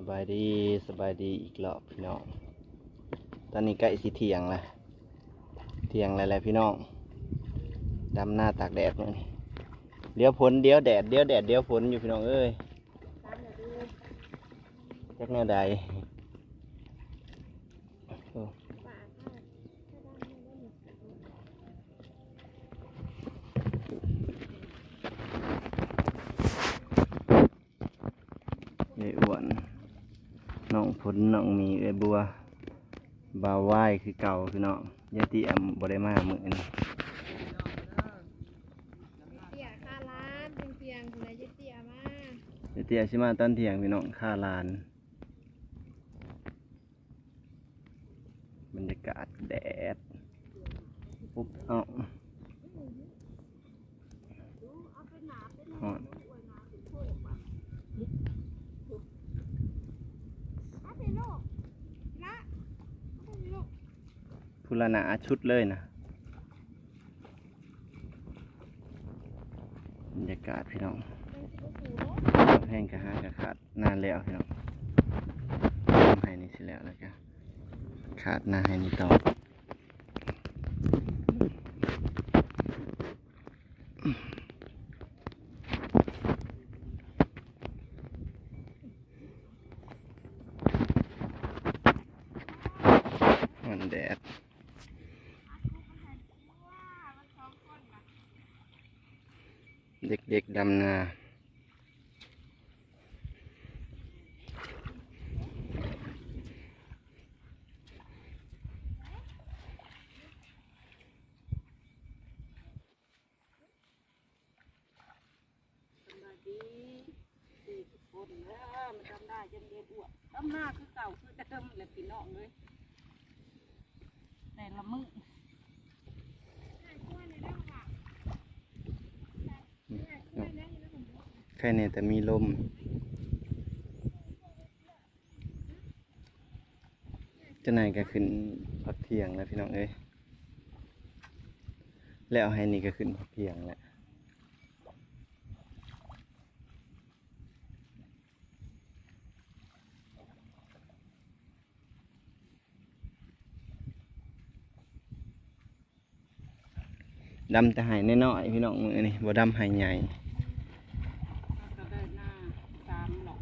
สบายดีสบายดีอีกรอบพี่น้อง ตอนนี้ใกล้สิเที่ยงแล้วเที่ยงแล้วแหละพี่น้องดำหน้าตากแดดมื้อนี่เดี๋ยวฝนเดี๋ยวแดดเดี๋ยวแดดเดี๋ยวฝนอยู่พี่น้องเอ้ยจักแนวใดโอ้ยายอ้วน น้องฝนน้องมีเอ้ยบัวบาวไหว้คือเก่าพี่น้องยายตีแอมบ่ได้มามื้อนี้เตี่ยค่าร้านเพียงเพียงคุณนายเตี่ยมาเดี๋ยวเตี้ยชิมาตอนเที่ยงพี่น้องค่าลาน บรรยากาศแดดปุ๊บเอ้าฮอน เอาไปโลกละเอาไปโลก พุลนาชุดเลยนะบรรยากาศพี่น้องแห้งกระหากระขาดนานแล้วพี่น้องทำให้นี่สิแล้วแล้วก็ขาดหน้าให้นี่ต่อมันแดด เด็กๆดำนาเด้อมันจำได้จนเด็ดอ้วนจำหน้าคือเก่าคือเดิมแหละพี่น้องเลยแต่ละมือ แค่นี้แต่มีลม จะไหนก็ขึ้นพักเที่ยงแล้วพี่น้องเอ้ยแล้วให้นี่ก็ขึ้นพักเที่ยงแหละดำแต่หายน้อยๆพี่น้องมือนี่บ่ดำหายใหญ่ ก็ได้หน้าสามหลอก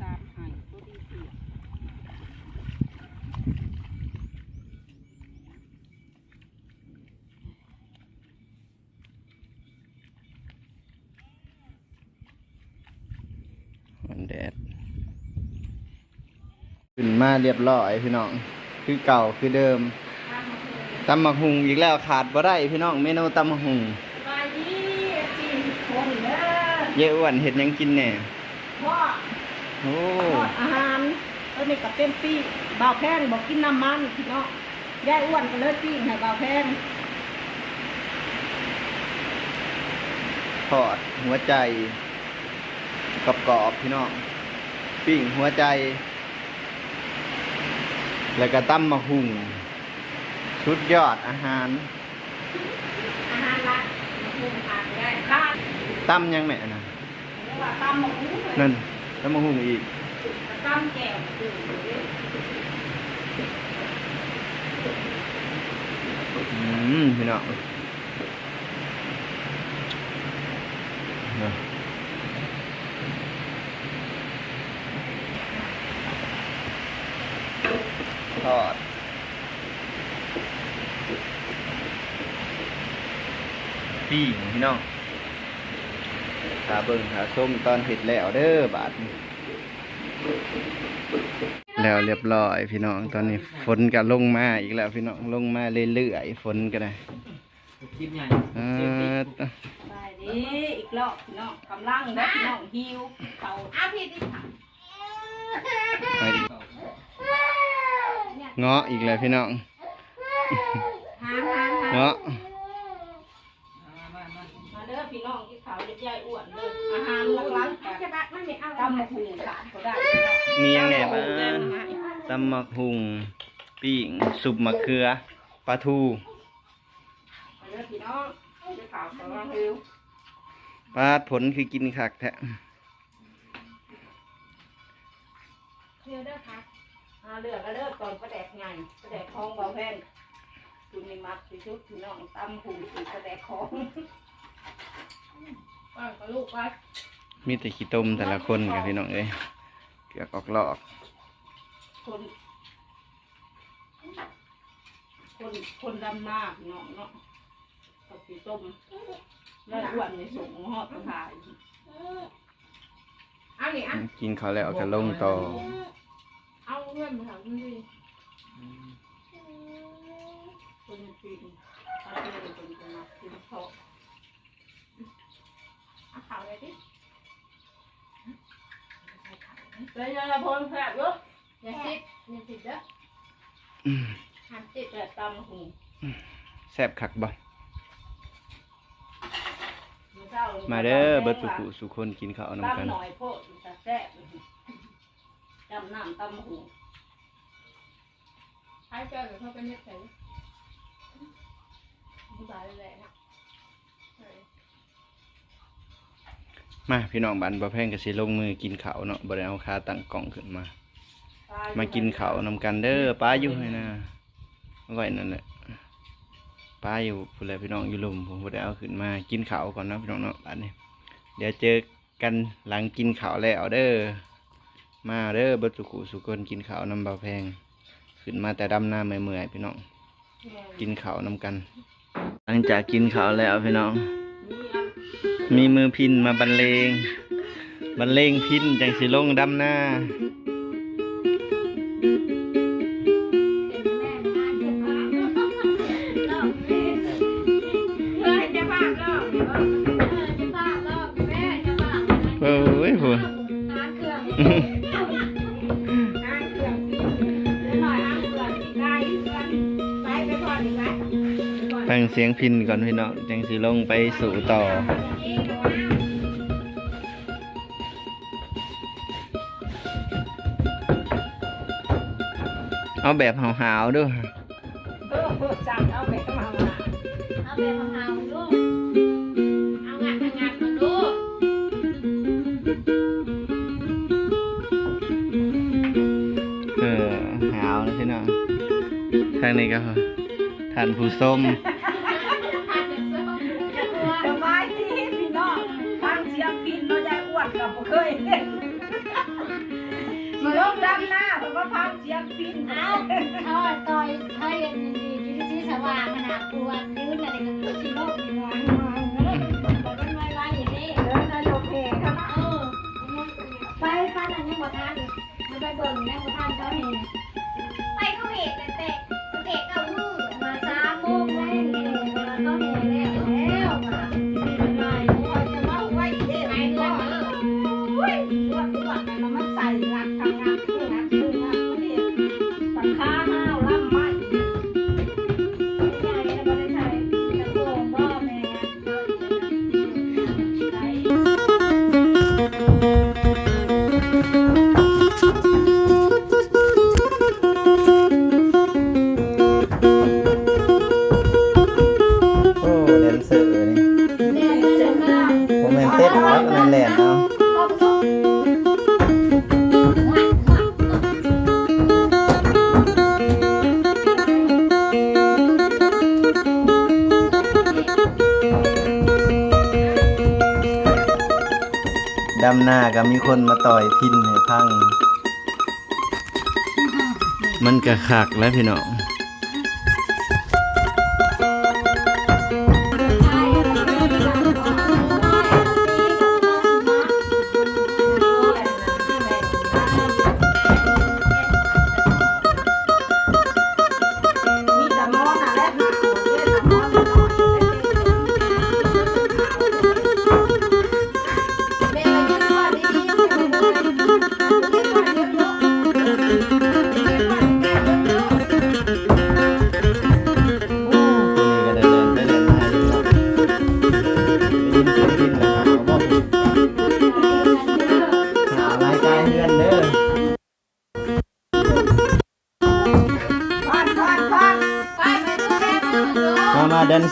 สามหายตัวดีเสีย มันแดด ขึ้นมาเรียบร้อยพี่น้อง คือเก่าคือเดิมตำมักหุงอีกแล้วขาดบ่ได้พี่น้องเมนูตำมักหุงสบายดีจีนคนเด้อเยอ้วนเห็ดหยังกินแหน่ว่าโอ้ทอดอาหารเออนี่กับเป็นปีบ่าวแพงบอกกินน้ำมันพี่น้องยายอ้วนก็เลยปิ้งให้บ่าวแพงทอดหัวใจกรอบๆพี่น้องปิ้งหัวใจ แล้วก็ตำมักหุงชุดยอดอาหาร อาหารละมาปรุงทานได้บ้านตำยังแม่นะเรียกว่าตำหมูนั่นตำมักหุงอีกตำแก้วตื่นเลยอืมพี่น้องนะทอด ปิ้พี่น้องขาเบิ่งขาส้มตอนเห็ดแล้วเด้อบาทแล้วเรียบร้อยพี่น้องตอนนี้ฝนก็ลงมาอีกแล้วพี่น้องลงมาเรื่อยๆฝนก็ได้คลิปใหญ่เออไปดิอีกรอบพี่น้องกำลังนะพี่น้องหิวเขาอาผิดดิค่ะไปดิเงาะอีกแล้วพี่น้องเงาะ มามามา มาเด้อพี่น้องที่ เขาเด็กใหญ่อ้วนเลยอาหารหลักๆใช่กันปะมันไม่เอาตำหมูหูขาดก็ได้มีหยังแหน่บ้างตำมักหุงปิ้งสุปมะเขือปลาทูพี่น้องที่เขากำลังหิวปลาผลคือกินคักแท้เดี๋ยวเด้อค่ะเลือกก็เลือกก่อนประแดกไงประแดกคลองเบาแพนคุณมีมักสิชุดพี่น้องตำหูสีประแดกคลอง ก่อนกับลูกไว้มีแต่ขี้ต้มแต่ละคนกับพี่น้องเอ้ยเกือกออกลอก คน คนคนดำหน้าพี่น้องเนาะกับสีต้มแล้วอ้วนในสูงหอดถ่ายเอานี่อะกินเขาวแล้วก็ลงต่อเอาเงินมาถามคุณดิคนปีนถ้าเป็นคนจะมากินเขา เอาข่าวเลยดิแล้วยังพลแผลบอยู่อย่าติดอย่าติดเด้ออืมหันติดแผลบตำหูแซ่บคักบ่มื้อช้มาเด้อเบิดสุขุสุคนกินข้าวนำกันตำหน่อยโพดจะแซ่บจำน้ำตำหูให้เจ้าเดี๋ยวเขาไปเน็ตใส่ผู้ชายแหละนะ มาพี่น้องบันบ่แพงก็สิลงมือกินข้าวเนาะบ่ได้เอาขาตั้งกล่องขึ้นมา มากินข้าวนำกันเด้อป้าอยู่ให้นะเอาไว้นั่นแหละป้าอยู่พุ่นแหละพี่น้องอยู่ลุมผมบ่ได้เอาขึ้นมากินข้าวก่อนเนาะพี่น้องเนาะบัดนี้เดี๋ยวเจอกันหลังกินข้าวแล้วเด้อมาเด้อเบิดสุขุสุคนกินข้าวนำเบาแพง ขึ้นมาแต่ดำหน้าเมื่อยๆพี่น้อง กินข้าวนำกัน หลังจากกินข้าวแล้วพี่น้อง มีมือพินมาบรรเลง บรรเลงพินจังสิลงดำหน้า ฟังเสียงพินก่อนพี่น้องจังสิลงไปสู่ต่อเอาแบบหาวๆด้วยเออจังเอาไปก็มามาเอาแบบของเราลูกเอางัดเอางัดมาลูเออหาวนะพี่น้องทางนี้ก็ท่านผู้ส้ม เอาเขาต่อยเขาเย็นดีดีที่สว่างขนาดกวนยืนอะไรกัน ตั หน้าก็มีคนมาต่อยพินให้พัง มันกะคักแล้วพี่น้อง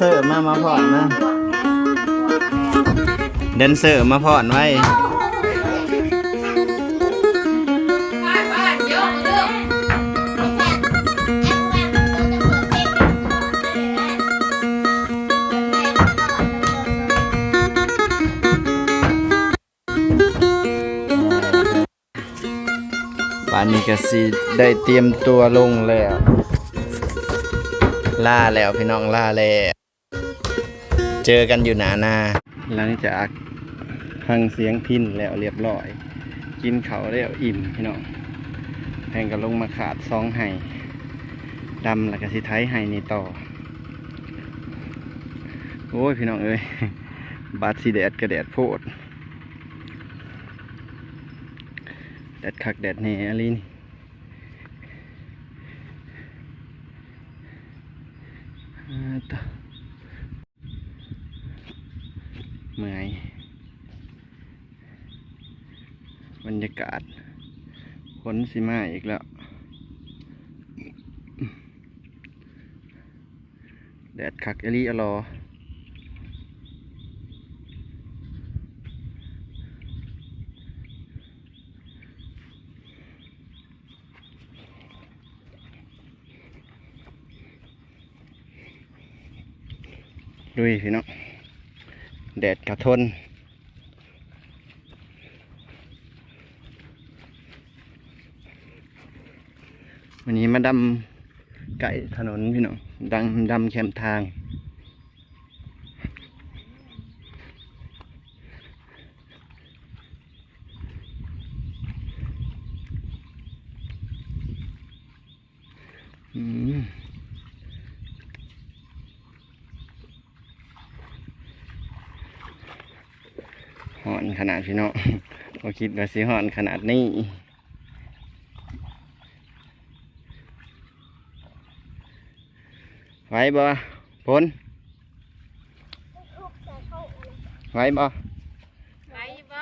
เซอร์มามาพอนมาแดนเซอร์มาพอนไว้ป่านนี้ก็สิได้เตรียมตัวลงแล้วล่าแล้วพี่น้องล่าแล้ว เจอกันอยู่หนานาหลังจากฟังเสียงพินแล้วเรียบร้อย กินเขาแล้วอิ่มพี่น้องแพงก็ลงมาขาดซองไห้ดำแล้วก็สิไทยไห้ในต่อ โอ้ยพี่น้องเอ้ยบาดสีแดดกระแดดโพดแดดคักแดดแหน่อะไรนี่อ่าต่อ เมื่อยบรรยากาศฝนสิมาอีกแล้ว แดดคักเอลีอรอดุยพี่น้อง แดดกระทน วันนี้มาดำไก่ถนนพี่น้องดังดำแคมทางอืม หอน ขนาดพี่น้องบ่คิดว่าสิหอนขนาดนี้ไหวบ่พลไหวบ่ไหวบ่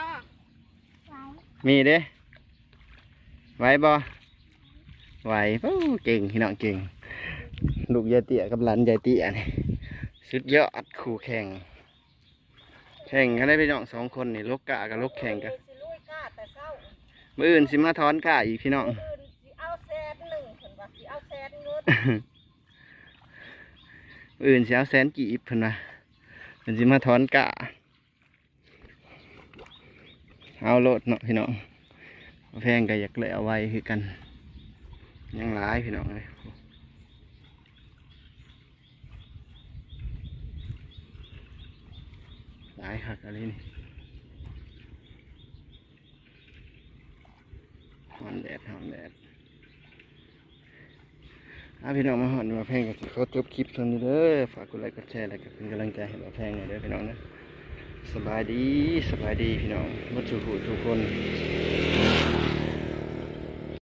มีเด้ไหวบ่ไหวปู้เก่งพี่น้องเก่งลูกยายเตี้ยกับหลานยายเตี้ยนี่สุดยอดคู่แข่ง แข่งกันได้พี่น้องสองคนนี่ลกกะกับลกแข่งกันสิลุยกาแต่เช้ามืออื่นสิมาถอนกะอีกพี่น้องอื่นสิเอาแสนหนึ่งเพิ่นว่าสิเอาแสนเงินมืออื่นสิเอาแสนกีบเพิ่นว่าเพิ่นสิมาถอนกะ เอาโลดเนาะพี่น้องแพงก็อยากเลยเอาไว้คือกัน ยังหลายพี่น้องเลย หลายคักอะไรนี่หอนแดดหอนแดดอาพี่น้องมาหอนมาแพงกันเขาจบคลิปเท่านี้เด้อฝากกดไลค์กดแชร์แล้วก็เป็นกำลังใจให้มาแพงหน่อยเด้อพี่น้องนะสบายดีสบายดีพี่น้องมัจุหูทุกคน